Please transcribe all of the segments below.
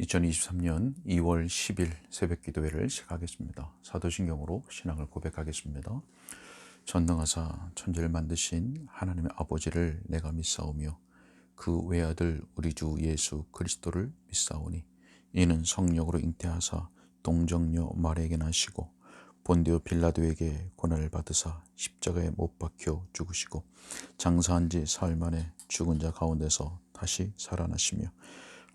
2023년 2월 10일 새벽 기도회를 시작하겠습니다. 사도신경으로 신앙을 고백하겠습니다. 전능하사 천지를 만드신 하나님의 아버지를 내가 믿사오며 그 외아들 우리 주 예수 그리스도를 믿사오니 이는 성령으로 잉태하사 동정녀 마리에게 나시고 본디오 빌라도에게 고난을 받으사 십자가에 못 박혀 죽으시고 장사한 지 사흘 만에 죽은 자 가운데서 다시 살아나시며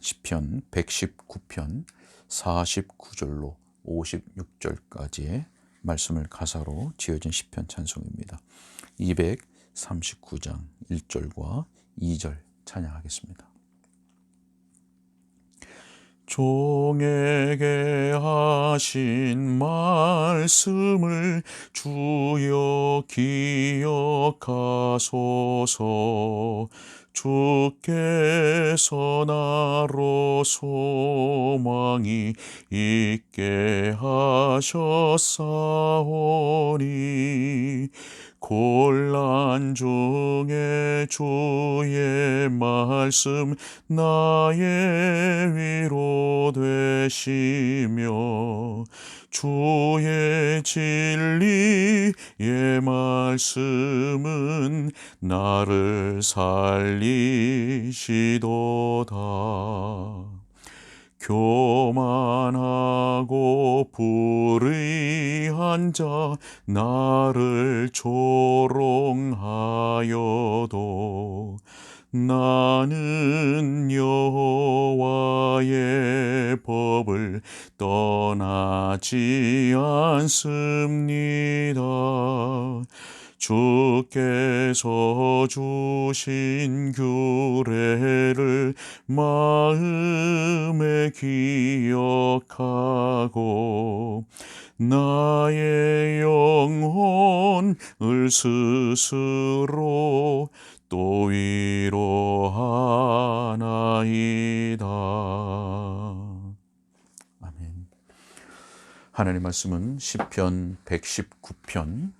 시편 119편 49절로 56절까지의 말씀을 가사로 지어진 시편 찬송입니다. 239장 1절과 2절 찬양하겠습니다. 종에게 하신 말씀을 주여 기억하소서 주께서 나로 소망이 있게 하셨사오니 곤란 중에 주의 말씀 나의 위로 되시며 주의 진리의 말씀은 나를 살리시도다. 교만하고 불의한 자 나를 조롱하여도 나는 여호와의 법을 떠나지 않습니다. 주께서 주신 규례를 마음 에 기억하고 나의 영혼을 스스로 또 위로하나이다. 아멘. 하나님 말씀은 시편 119편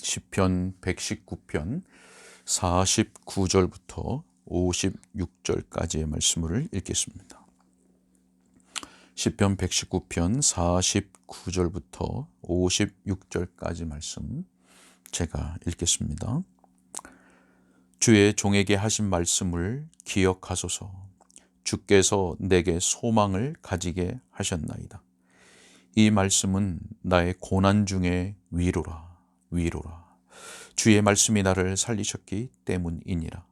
시편 119편 49절부터 56절까지의 말씀을 읽겠습니다. 시편 119편 49절부터 56절까지 말씀 제가 읽겠습니다. 주의 종에게 하신 말씀을 기억하소서. 주께서 내게 소망을 가지게 하셨나이다. 이 말씀은 나의 고난 중에 위로라, 위로라. 주의 말씀이 나를 살리셨기 때문이니라.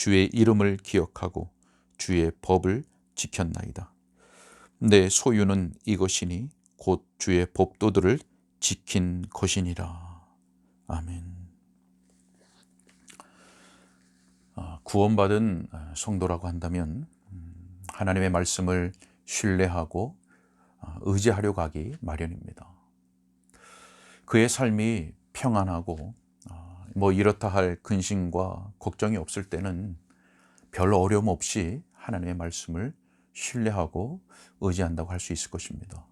주의 이름을 기억하고 주의 법을 지켰나이다. 내 소유는 이것이니 곧 주의 법도들을 지킨 것이니라. 아멘. 구원받은 성도라고 한다면 하나님의 말씀을 신뢰하고 의지하려고 하기 마련입니다. 그의 삶이 평안하고 뭐 이렇다 할 근심과 걱정이 없을 때는 별 어려움 없이 하나님의 말씀을 신뢰하고 의지한다고 할 수 있을 것입니다.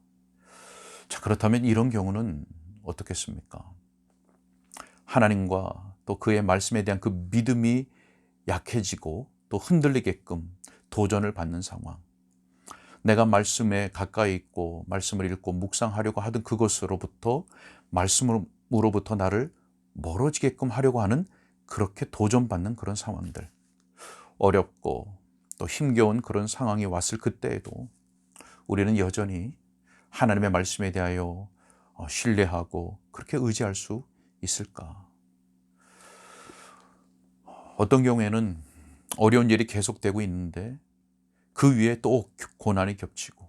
자, 그렇다면 이런 경우는 어떻겠습니까? 하나님과 또 그의 말씀에 대한 그 믿음이 약해지고 또 흔들리게끔 도전을 받는 상황. 내가 말씀에 가까이 있고 말씀을 읽고 묵상하려고 하던 그것으로부터 말씀으로부터 나를 멀어지게끔 하려고 하는 그렇게 도전받는 그런 상황들. 어렵고 또 힘겨운 그런 상황이 왔을 그때에도 우리는 여전히 하나님의 말씀에 대하여 어, 신뢰하고 그렇게 의지할 수 있을까? 어떤 경우에는 어려운 일이 계속되고 있는데 그 위에 또 고난이 겹치고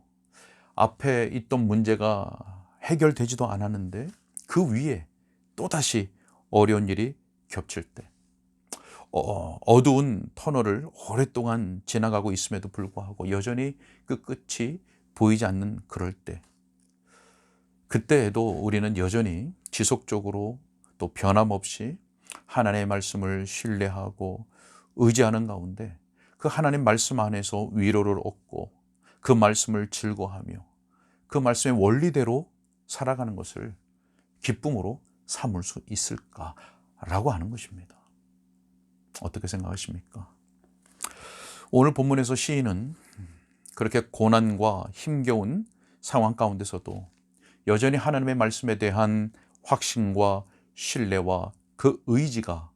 앞에 있던 문제가 해결되지도 않았는데 그 위에 또다시 어려운 일이 겹칠 때. 어, 어두운 터널을 오랫동안 지나가고 있음에도 불구하고 여전히 그 끝이 보이지 않는 그럴 때. 그때에도 우리는 여전히 지속적으로 또 변함없이 하나님의 말씀을 신뢰하고 의지하는 가운데 그 하나님 말씀 안에서 위로를 얻고 그 말씀을 즐거하며 그 말씀의 원리대로 살아가는 것을 기쁨으로 삼을 수 있을까라고 하는 것입니다. 어떻게 생각하십니까? 오늘 본문에서 시인은 그렇게 고난과 힘겨운 상황 가운데서도 여전히 하나님의 말씀에 대한 확신과 신뢰와 그 의지가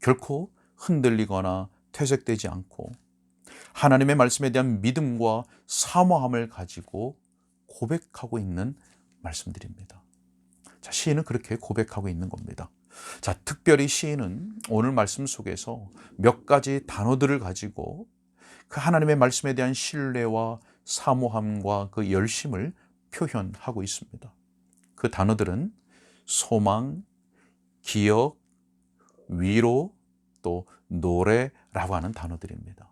결코 흔들리거나 퇴색되지 않고 하나님의 말씀에 대한 믿음과 사모함을 가지고 고백하고 있는 말씀들입니다. 자, 시인은 그렇게 고백하고 있는 겁니다. 자, 특별히 시인은 오늘 말씀 속에서 몇 가지 단어들을 가지고 그 하나님의 말씀에 대한 신뢰와 사모함과 그 열심을 표현하고 있습니다. 그 단어들은 소망, 기억, 위로, 또 노래라고 하는 단어들입니다.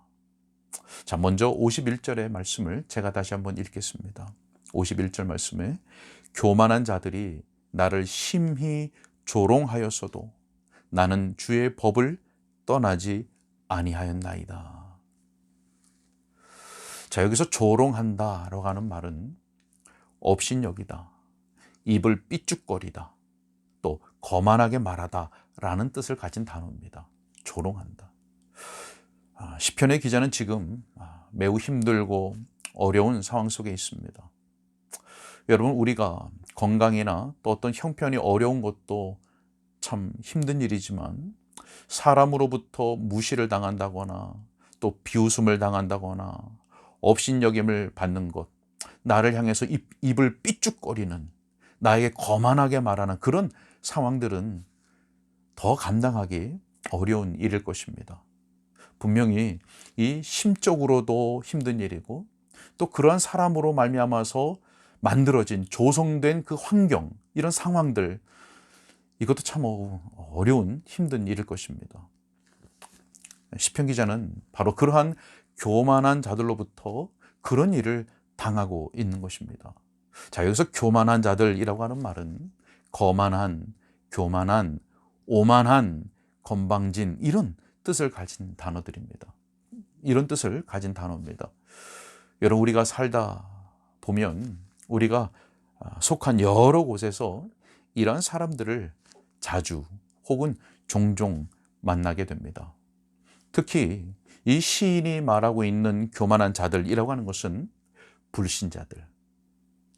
자, 먼저 51절의 말씀을 제가 다시 한번 읽겠습니다. 51절 말씀에 교만한 자들이 나를 심히 조롱하였어도 나는 주의 법을 떠나지 아니하였나이다. 자, 여기서 조롱한다 라고 하는 말은 업신여기다. 입을 삐죽거리다. 또 거만하게 말하다 라는 뜻을 가진 단어입니다. 조롱한다. 아, 시편의 기자는 지금 아, 매우 힘들고 어려운 상황 속에 있습니다. 여러분 우리가 건강이나 또 어떤 형편이 어려운 것도 참 힘든 일이지만 사람으로부터 무시를 당한다거나 또 비웃음을 당한다거나 업신여김을 받는 것, 나를 향해서 입, 입을 삐죽거리는 나에게 거만하게 말하는 그런 상황들은 더 감당하기 어려운 일일 것입니다. 분명히 이 심적으로도 힘든 일이고 또 그러한 사람으로 말미암아서 만들어진 조성된 그 환경 이런 상황들 이것도 참 어려운 힘든 일일 것입니다. 시편 기자는 바로 그러한 교만한 자들로부터 그런 일을 당하고 있는 것입니다. 자, 여기서 교만한 자들이라고 하는 말은 거만한, 교만한, 오만한, 건방진 이런 뜻을 가진 단어들입니다. 이런 뜻을 가진 단어입니다. 여러분 우리가 살다 보면 우리가 속한 여러 곳에서 이러한 사람들을 자주 혹은 종종 만나게 됩니다. 특히 이 시인이 말하고 있는 교만한 자들이라고 하는 것은 불신자들,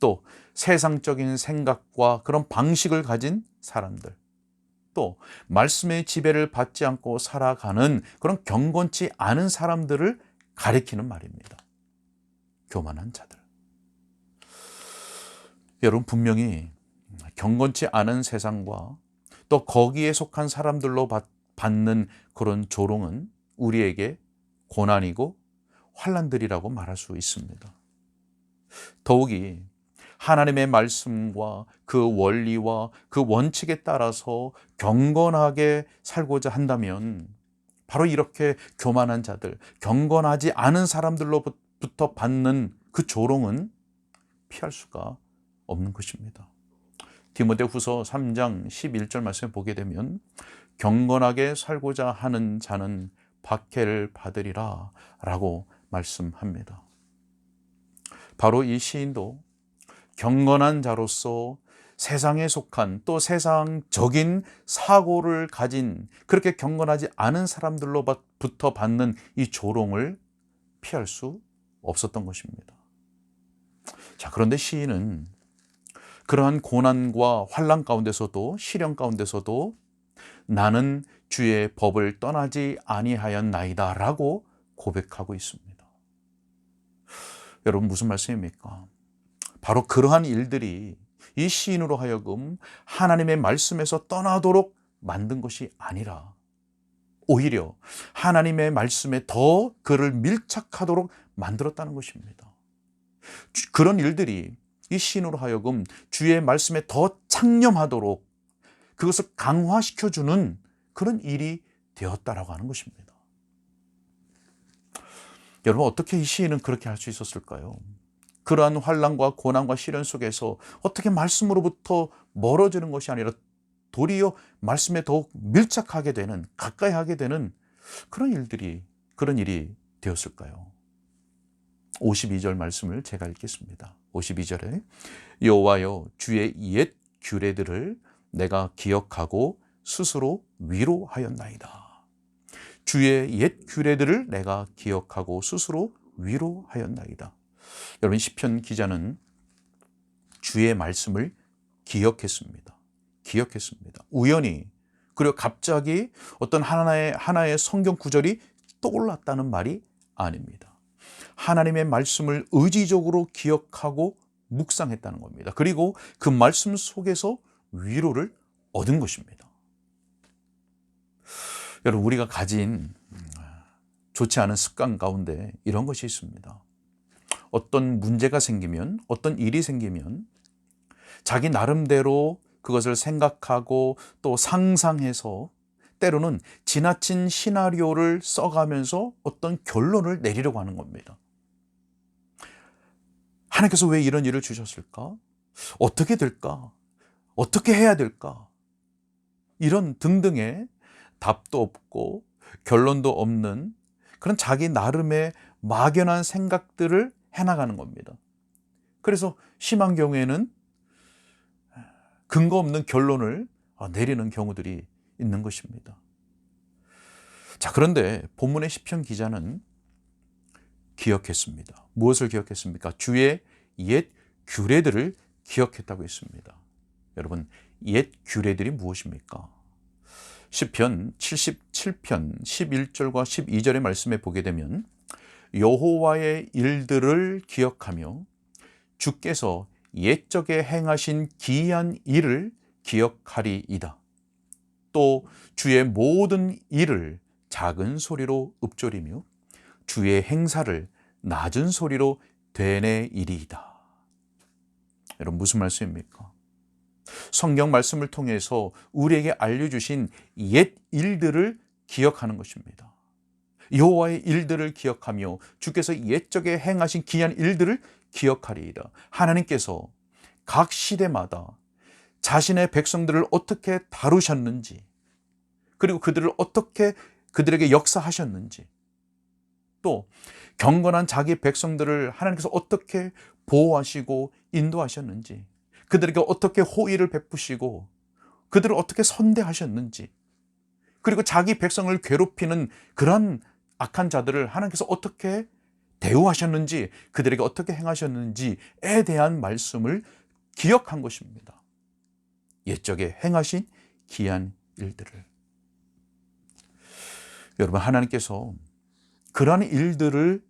또 세상적인 생각과 그런 방식을 가진 사람들, 또 말씀의 지배를 받지 않고 살아가는 그런 경건치 않은 사람들을 가리키는 말입니다. 교만한 자들. 여러분 분명히 경건치 않은 세상과 또 거기에 속한 사람들로 받는 그런 조롱은 우리에게 고난이고 환란들이라고 말할 수 있습니다. 더욱이 하나님의 말씀과 그 원리와 그 원칙에 따라서 경건하게 살고자 한다면 바로 이렇게 교만한 자들, 경건하지 않은 사람들로부터 받는 그 조롱은 피할 수가 없는 것입니다. 디모데후서 3장 11절 말씀에 보게 되면 경건하게 살고자 하는 자는 박해를 받으리라 라고 말씀합니다. 바로 이 시인도 경건한 자로서 세상에 속한 또 세상적인 사고를 가진 그렇게 경건하지 않은 사람들로부터 받는 이 조롱을 피할 수 없었던 것입니다. 자, 그런데 시인은 그러한 고난과 환란 가운데서도 시련 가운데서도 나는 주의 법을 떠나지 아니하였나이다 라고 고백하고 있습니다. 여러분 무슨 말씀입니까? 바로 그러한 일들이 이 시인으로 하여금 하나님의 말씀에서 떠나도록 만든 것이 아니라 오히려 하나님의 말씀에 더 그를 밀착하도록 만들었다는 것입니다. 그런 일들이 이 시인으로 하여금 주의 말씀에 더 창념하도록 그것을 강화시켜주는 그런 일이 되었다라고 하는 것입니다. 여러분 어떻게 이 시인은 그렇게 할 수 있었을까요? 그러한 환란과 고난과 시련 속에서 어떻게 말씀으로부터 멀어지는 것이 아니라 도리어 말씀에 더욱 밀착하게 되는 가까이 하게 되는 그런 일들이 그런 일이 되었을까요? 52절 말씀을 제가 읽겠습니다. 52절에 여호와여 주의 옛 규례들을 내가 기억하고 스스로 위로하였나이다. 주의 옛 규례들을 내가 기억하고 스스로 위로하였나이다. 여러분 시편 기자는 주의 말씀을 기억했습니다. 기억했습니다. 우연히 그리고 갑자기 어떤 하나의 하나의 성경 구절이 떠올랐다는 말이 아닙니다. 하나님의 말씀을 의지적으로 기억하고 묵상했다는 겁니다. 그리고 그 말씀 속에서 위로를 얻은 것입니다. 여러분 우리가 가진 좋지 않은 습관 가운데 이런 것이 있습니다. 어떤 문제가 생기면 어떤 일이 생기면 자기 나름대로 그것을 생각하고 또 상상해서 때로는 지나친 시나리오를 써가면서 어떤 결론을 내리려고 하는 겁니다. 하나님께서 왜 이런 일을 주셨을까? 어떻게 될까? 어떻게 해야 될까? 이런 등등의 답도 없고 결론도 없는 그런 자기 나름의 막연한 생각들을 해나가는 겁니다. 그래서 심한 경우에는 근거 없는 결론을 내리는 경우들이 있는 것입니다. 자, 그런데 본문의 시편 기자는 기억했습니다. 무엇을 기억했습니까? 주의 옛 규례들을 기억했다고 했습니다. 여러분, 옛 규례들이 무엇입니까? 시편 77편 11절과 12절의 말씀에 보게 되면 여호와의 일들을 기억하며 주께서 옛적에 행하신 기이한 일을 기억하리이다. 또 주의 모든 일을 작은 소리로 읊조리며 주의 행사를 낮은 소리로 되뇌이리이다. 여러분 무슨 말씀입니까? 성경 말씀을 통해서 우리에게 알려주신 옛 일들을 기억하는 것입니다. 여호와의 일들을 기억하며 주께서 옛적에 행하신 기이한 일들을 기억하리이다. 하나님께서 각 시대마다 자신의 백성들을 어떻게 다루셨는지 그리고 그들을 어떻게 그들에게 역사하셨는지 또 경건한 자기 백성들을 하나님께서 어떻게 보호하시고 인도하셨는지 그들에게 어떻게 호의를 베푸시고 그들을 어떻게 선대하셨는지 그리고 자기 백성을 괴롭히는 그런 악한 자들을 하나님께서 어떻게 대우하셨는지 그들에게 어떻게 행하셨는지에 대한 말씀을 기억한 것입니다. 옛적에 행하신 기한 일들을 여러분 하나님께서 그러한 일들을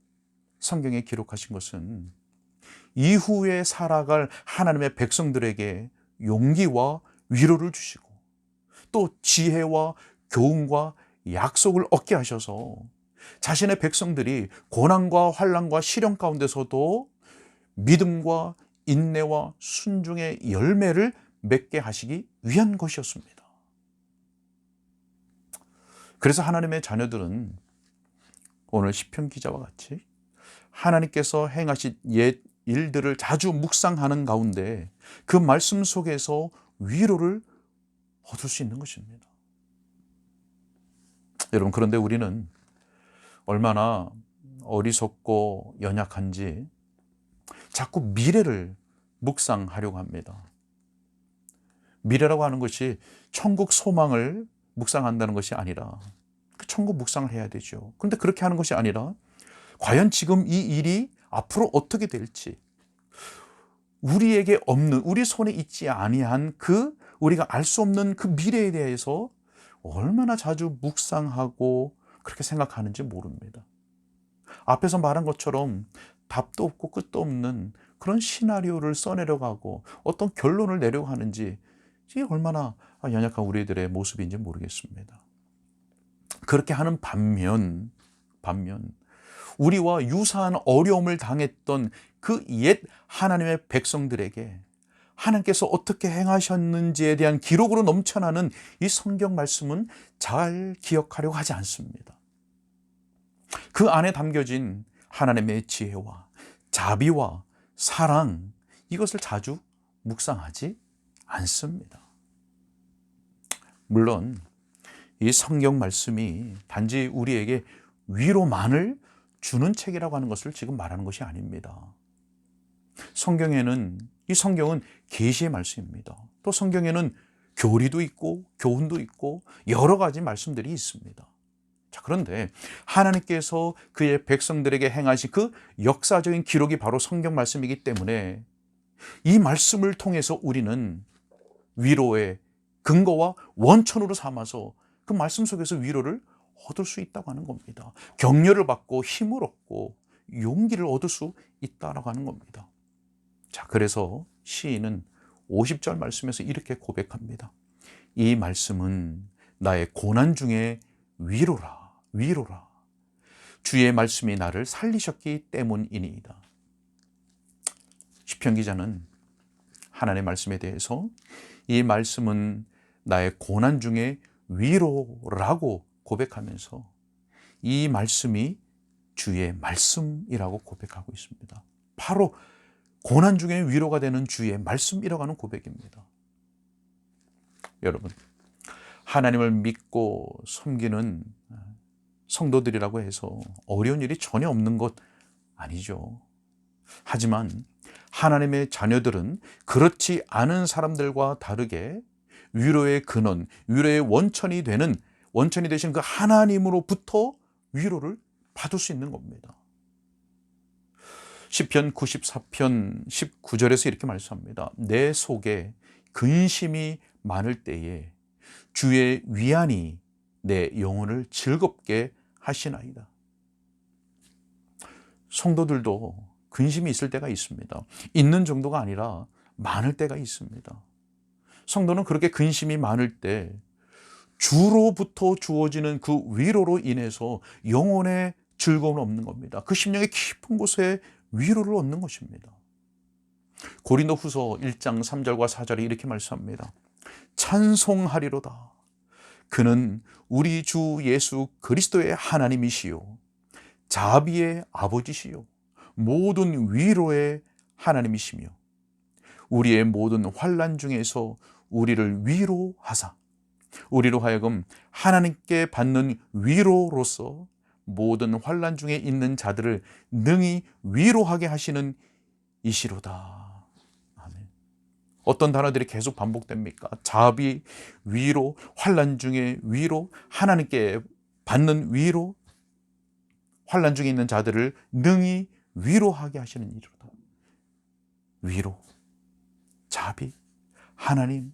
성경에 기록하신 것은 이후에 살아갈 하나님의 백성들에게 용기와 위로를 주시고 또 지혜와 교훈과 약속을 얻게 하셔서 자신의 백성들이 고난과 환란과 시련 가운데서도 믿음과 인내와 순종의 열매를 맺게 하시기 위한 것이었습니다. 그래서 하나님의 자녀들은 오늘 시편 기자와 같이 하나님께서 행하신 옛 일들을 자주 묵상하는 가운데 그 말씀 속에서 위로를 얻을 수 있는 것입니다. 여러분 그런데 우리는 얼마나 어리석고 연약한지 자꾸 미래를 묵상하려고 합니다. 미래라고 하는 것이 천국 소망을 묵상한다는 것이 아니라 그 천국 묵상을 해야 되죠. 그런데 그렇게 하는 것이 아니라 과연 지금 이 일이 앞으로 어떻게 될지 우리에게 없는 우리 손에 있지 아니한 그 우리가 알 수 없는 그 미래에 대해서 얼마나 자주 묵상하고 그렇게 생각하는지 모릅니다. 앞에서 말한 것처럼 답도 없고 끝도 없는 그런 시나리오를 써내려가고 어떤 결론을 내려고 하는지 이게 얼마나 연약한 우리들의 모습인지 모르겠습니다. 그렇게 하는 반면, 반면, 우리와 유사한 어려움을 당했던 그 옛 하나님의 백성들에게 하나님께서 어떻게 행하셨는지에 대한 기록으로 넘쳐나는 이 성경 말씀은 잘 기억하려고 하지 않습니다. 그 안에 담겨진 하나님의 지혜와 자비와 사랑 이것을 자주 묵상하지 않습니다. 물론 이 성경 말씀이 단지 우리에게 위로만을 주는 책이라고 하는 것을 지금 말하는 것이 아닙니다. 성경에는 이 성경은 계시의 말씀입니다. 또 성경에는 교리도 있고 교훈도 있고 여러 가지 말씀들이 있습니다. 자, 그런데 하나님께서 그의 백성들에게 행하신 그 역사적인 기록이 바로 성경 말씀이기 때문에 이 말씀을 통해서 우리는 위로의 근거와 원천으로 삼아서 그 말씀 속에서 위로를 얻을 수 있다고 하는 겁니다. 격려를 받고 힘을 얻고 용기를 얻을 수 있다라고 하는 겁니다. 자, 그래서 시인은 50절 말씀에서 이렇게 고백합니다. 이 말씀은 나의 고난 중에 위로라, 위로라. 주의 말씀이 나를 살리셨기 때문이니이다. 시편 기자는 하나님의 말씀에 대해서 이 말씀은 나의 고난 중에 위로라고 고백하면서 이 말씀이 주의 말씀이라고 고백하고 있습니다. 바로 고난 중에 위로가 되는 주의 말씀이라고 하는 고백입니다. 여러분, 하나님을 믿고 섬기는 성도들이라고 해서 어려운 일이 전혀 없는 것 아니죠. 하지만 하나님의 자녀들은 그렇지 않은 사람들과 다르게 위로의 근원, 위로의 원천이 되는 원천이 되신 그 하나님으로부터 위로를 받을 수 있는 겁니다. 시편 94편 19절에서 이렇게 말씀합니다. 내 속에 근심이 많을 때에 주의 위안이 내 영혼을 즐겁게 하시나이다. 성도들도 근심이 있을 때가 있습니다. 있는 정도가 아니라 많을 때가 있습니다. 성도는 그렇게 근심이 많을 때 주로부터 주어지는 그 위로로 인해서 영혼의 즐거움은 없는 겁니다. 그 심령의 깊은 곳에 위로를 얻는 것입니다. 고린도 후서 1장 3절과 4절에 이렇게 말씀합니다. 찬송하리로다. 그는 우리 주 예수 그리스도의 하나님이시요. 자비의 아버지시요. 모든 위로의 하나님이시며 우리의 모든 환란 중에서 우리를 위로하사 우리로 하여금 하나님께 받는 위로로서 모든 환란 중에 있는 자들을 능히 위로하게 하시는 이시로다. 아멘. 어떤 단어들이 계속 반복됩니까? 자비, 위로, 환란 중에 위로, 하나님께 받는 위로, 환란 중에 있는 자들을 능히 위로하게 하시는 이로다. 위로, 자비, 하나님,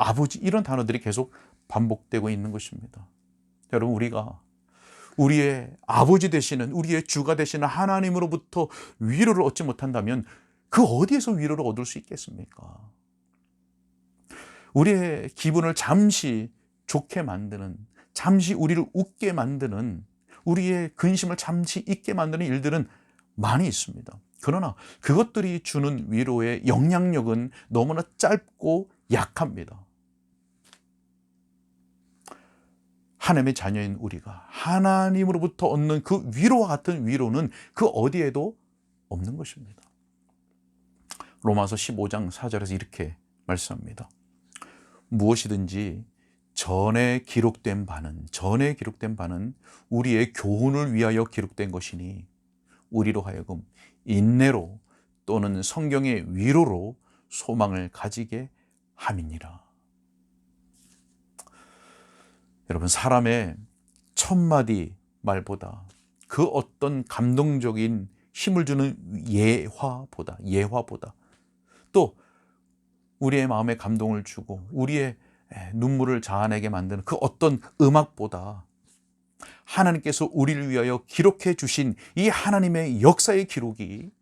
아버지 이런 단어들이 계속 반복되고 있는 것입니다. 여러분 우리가 우리의 아버지 되시는 우리의 주가 되시는 하나님으로부터 위로를 얻지 못한다면 그 어디에서 위로를 얻을 수 있겠습니까? 우리의 기분을 잠시 좋게 만드는 잠시 우리를 웃게 만드는 우리의 근심을 잠시 잊게 만드는 일들은 많이 있습니다. 그러나 그것들이 주는 위로의 영향력은 너무나 짧고 약합니다. 하나님의 자녀인 우리가 하나님으로부터 얻는 그 위로와 같은 위로는 그 어디에도 없는 것입니다. 로마서 15장 4절에서 이렇게 말씀합니다. 무엇이든지 전에 기록된 바는 전에 기록된 바는 우리의 교훈을 위하여 기록된 것이니 우리로 하여금 인내로 또는 성경의 위로로 소망을 가지게 함이니라. 여러분 사람의 첫 마디 말보다 그 어떤 감동적인 힘을 주는 예화보다 예화보다 또 우리의 마음에 감동을 주고 우리의 눈물을 자아내게 만드는 그 어떤 음악보다 하나님께서 우리를 위하여 기록해 주신 이 하나님의 역사의 기록이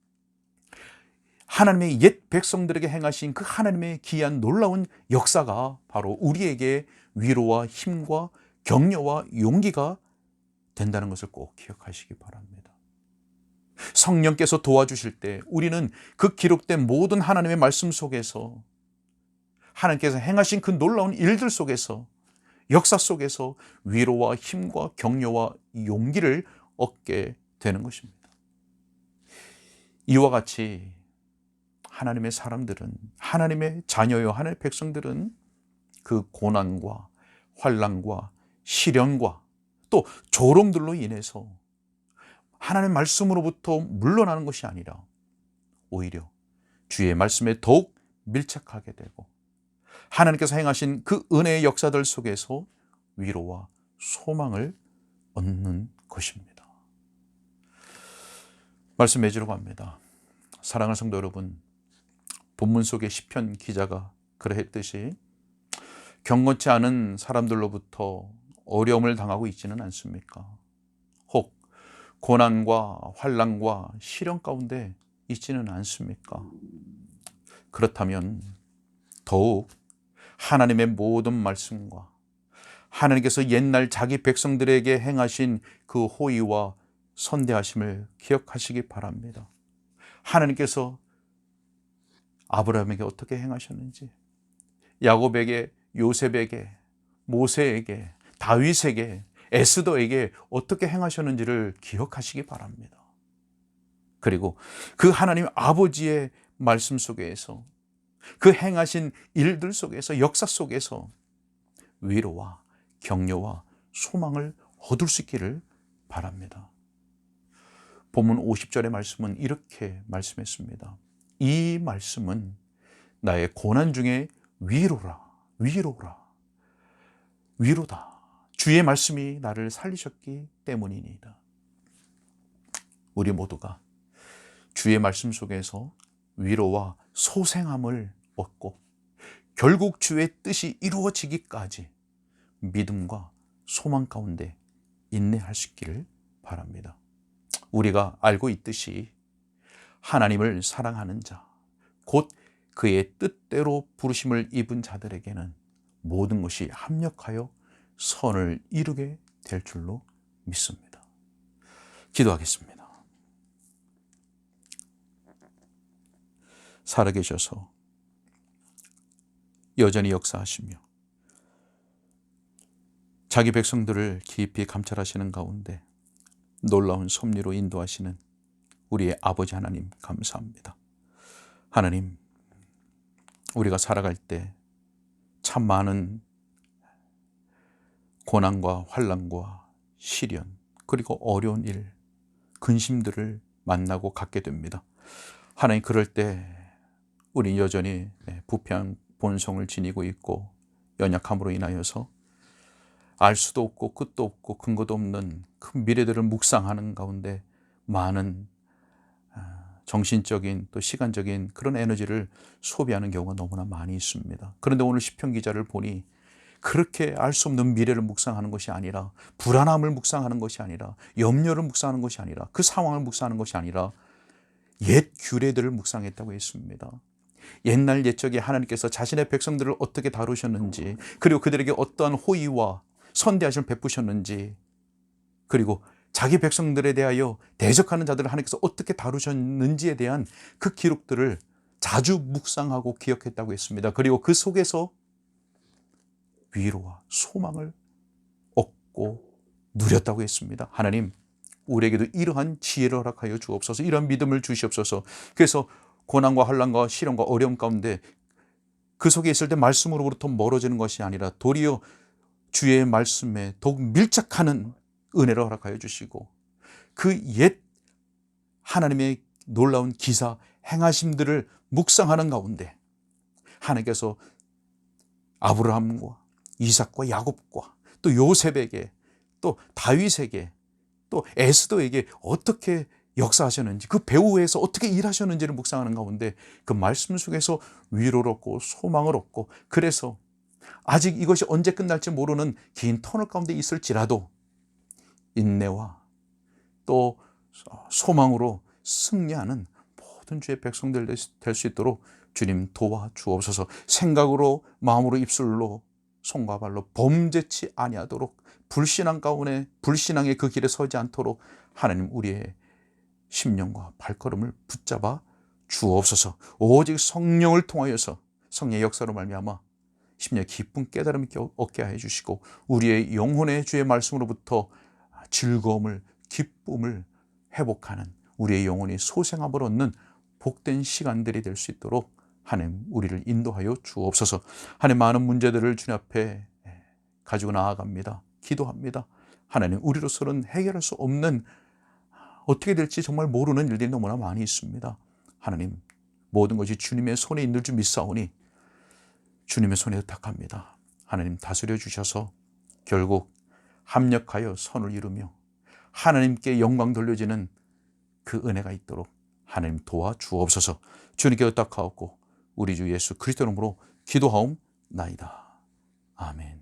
하나님의 옛 백성들에게 행하신 그 하나님의 귀한 놀라운 역사가 바로 우리에게 위로와 힘과 격려와 용기가 된다는 것을 꼭 기억하시기 바랍니다. 성령께서 도와주실 때 우리는 그 기록된 모든 하나님의 말씀 속에서 하나님께서 행하신 그 놀라운 일들 속에서 역사 속에서 위로와 힘과 격려와 용기를 얻게 되는 것입니다. 이와 같이 하나님의 사람들은 하나님의 자녀요 하나님의 백성들은 그 고난과 환란과 시련과 또 조롱들로 인해서 하나님의 말씀으로부터 물러나는 것이 아니라 오히려 주의 말씀에 더욱 밀착하게 되고 하나님께서 행하신 그 은혜의 역사들 속에서 위로와 소망을 얻는 것입니다. 말씀 맺으러 갑니다. 사랑하는 성도 여러분, 본문 속의 시편 기자가 그러했듯이 경건치 않은 사람들로부터 어려움을 당하고 있지는 않습니까? 혹 고난과 환란과 시련 가운데 있지는 않습니까? 그렇다면 더욱 하나님의 모든 말씀과 하나님께서 옛날 자기 백성들에게 행하신 그 호의와 선대하심을 기억하시기 바랍니다. 하나님께서 아브라함에게 어떻게 행하셨는지, 야곱에게, 요셉에게, 모세에게, 다윗에게, 에스더에게 어떻게 행하셨는지를 기억하시기 바랍니다. 그리고 그 하나님 아버지의 말씀 속에서 그 행하신 일들 속에서 역사 속에서 위로와 격려와 소망을 얻을 수 있기를 바랍니다. 본문 50절의 말씀은 이렇게 말씀했습니다. 이 말씀은 나의 고난 중에 위로라, 위로라, 위로다. 주의 말씀이 나를 살리셨기 때문이니다. 우리 모두가 주의 말씀 속에서 위로와 소생함을 얻고 결국 주의 뜻이 이루어지기까지 믿음과 소망 가운데 인내할 수 있기를 바랍니다. 우리가 알고 있듯이 하나님을 사랑하는 자, 곧 그의 뜻대로 부르심을 입은 자들에게는 모든 것이 합력하여 선을 이루게 될 줄로 믿습니다. 기도하겠습니다. 살아계셔서 여전히 역사하시며 자기 백성들을 깊이 감찰하시는 가운데 놀라운 섭리로 인도하시는 우리의 아버지 하나님 감사합니다. 하나님, 우리가 살아갈 때 참 많은 고난과 환란과 시련 그리고 어려운 일, 근심들을 만나고 갖게 됩니다. 하나님 그럴 때 우리 여전히 네, 부패한 본성을 지니고 있고 연약함으로 인하여서 알 수도 없고 끝도 없고 근거도 없는 큰 미래들을 묵상하는 가운데 많은 정신적인 또 시간적인 그런 에너지를 소비하는 경우가 너무나 많이 있습니다. 그런데 오늘 시편 기자를 보니 그렇게 알 수 없는 미래를 묵상하는 것이 아니라 불안함을 묵상하는 것이 아니라 염려를 묵상하는 것이 아니라 그 상황을 묵상하는 것이 아니라 옛 규례들을 묵상했다고 했습니다. 옛날 옛적에 하나님께서 자신의 백성들을 어떻게 다루셨는지 그리고 그들에게 어떠한 호의와 선대하심을 베푸셨는지 그리고 자기 백성들에 대하여 대적하는 자들을 하나님께서 어떻게 다루셨는지에 대한 그 기록들을 자주 묵상하고 기억했다고 했습니다. 그리고 그 속에서 위로와 소망을 얻고 누렸다고 했습니다. 하나님, 우리에게도 이러한 지혜를 허락하여 주옵소서, 이러한 믿음을 주시옵소서. 그래서 고난과 환란과 시련과 어려움 가운데 그 속에 있을 때 말씀으로부터 멀어지는 것이 아니라 도리어 주의 말씀에 더욱 밀착하는 은혜를 허락하여 주시고 그 옛 하나님의 놀라운 기사 행하심들을 묵상하는 가운데 하나님께서 아브라함과 이삭과 야곱과 또 요셉에게 또 다윗에게 또 에스더에게 어떻게 역사하셨는지 그 배후에서 어떻게 일하셨는지를 묵상하는 가운데 그 말씀 속에서 위로를 얻고 소망을 얻고 그래서 아직 이것이 언제 끝날지 모르는 긴 터널 가운데 있을지라도 인내와 또 소망으로 승리하는 모든 주의 백성들 될 수 있도록 주님 도와 주옵소서. 생각으로 마음으로 입술로 손과 발로 범죄치 아니하도록 불신앙 가운데 불신앙의 그 길에 서지 않도록 하나님 우리의 심령과 발걸음을 붙잡아 주옵소서. 오직 성령을 통하여서 성령의 역사로 말미암아 심령 깊은 깨달음을 얻게 해 주시고 우리의 영혼의 주의 말씀으로부터 즐거움을 기쁨을 회복하는 우리의 영혼이 소생함을 얻는 복된 시간들이 될 수 있도록 하나님 우리를 인도하여 주옵소서. 하나님 많은 문제들을 주님 앞에 가지고 나아갑니다. 기도합니다. 하나님 우리로서는 해결할 수 없는 어떻게 될지 정말 모르는 일들이 너무나 많이 있습니다. 하나님 모든 것이 주님의 손에 있는 줄 믿사오니 주님의 손에 의탁합니다. 하나님 다스려 주셔서 결국 합력하여 선을 이루며 하나님께 영광 돌려지는 그 은혜가 있도록 하나님 도와 주옵소서. 주님께 의탁하옵고 우리 주 예수 그리스도 이름으로 기도하옵나이다. 아멘.